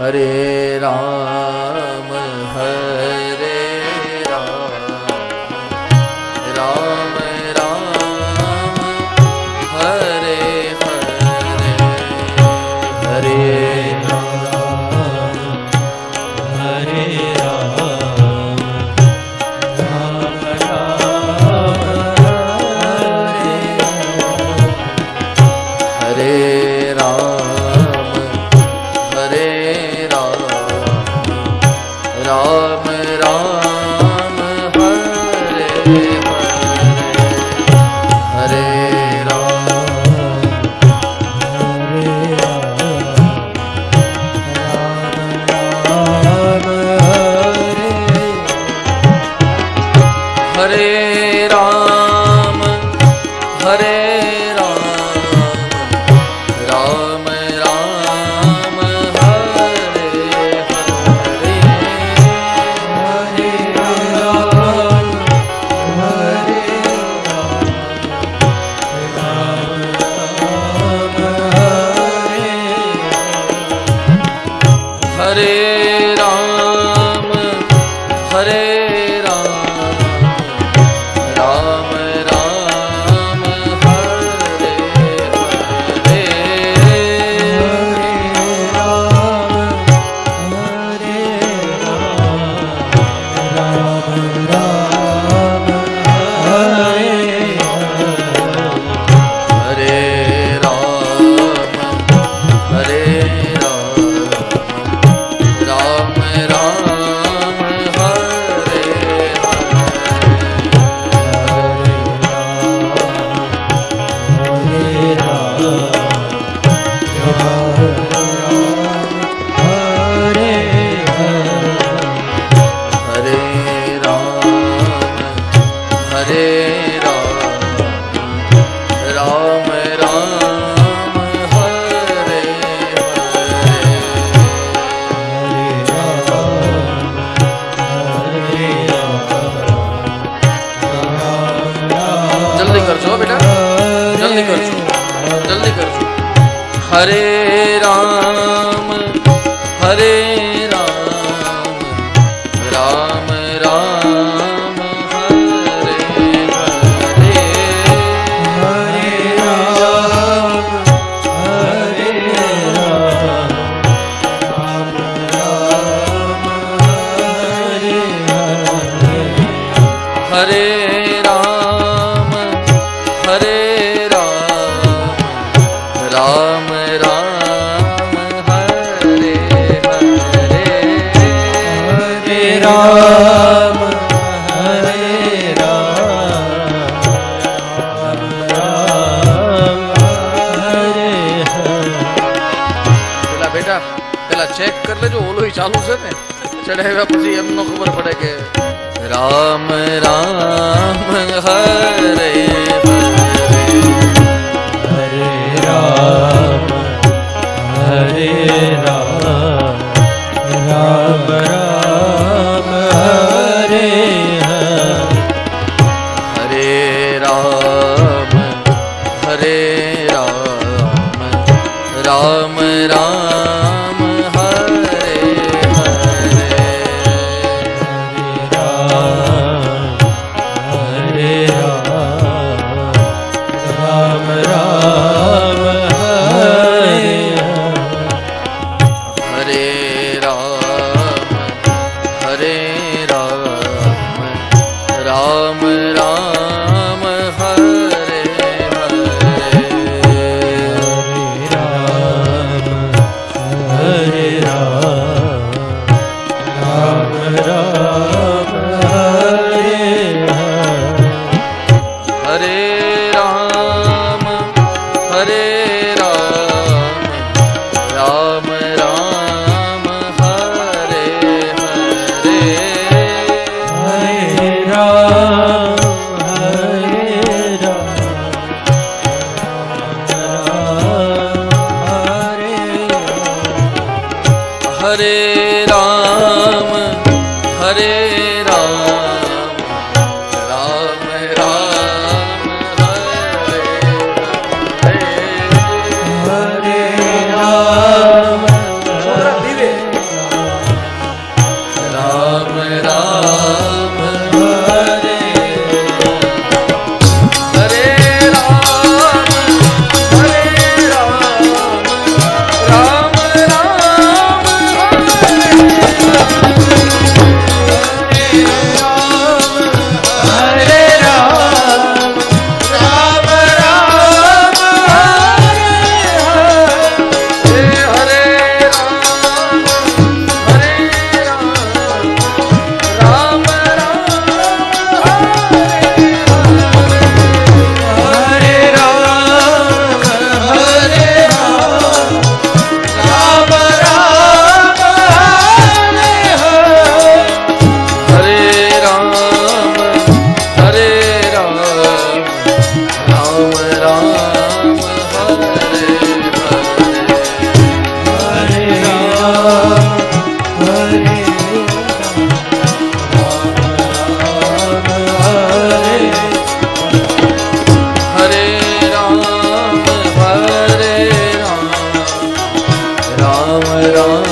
हरे राम। হরে हरे राम ચાલુ છે ને? ચડાવ્યા પછી એમનો ખબર પડે કે રામ રામ હરે ਹਰੇ ਰਾਮ ਹਰੇ ਰਾਮ ਰਾਮ ਰਾਮ। রে राम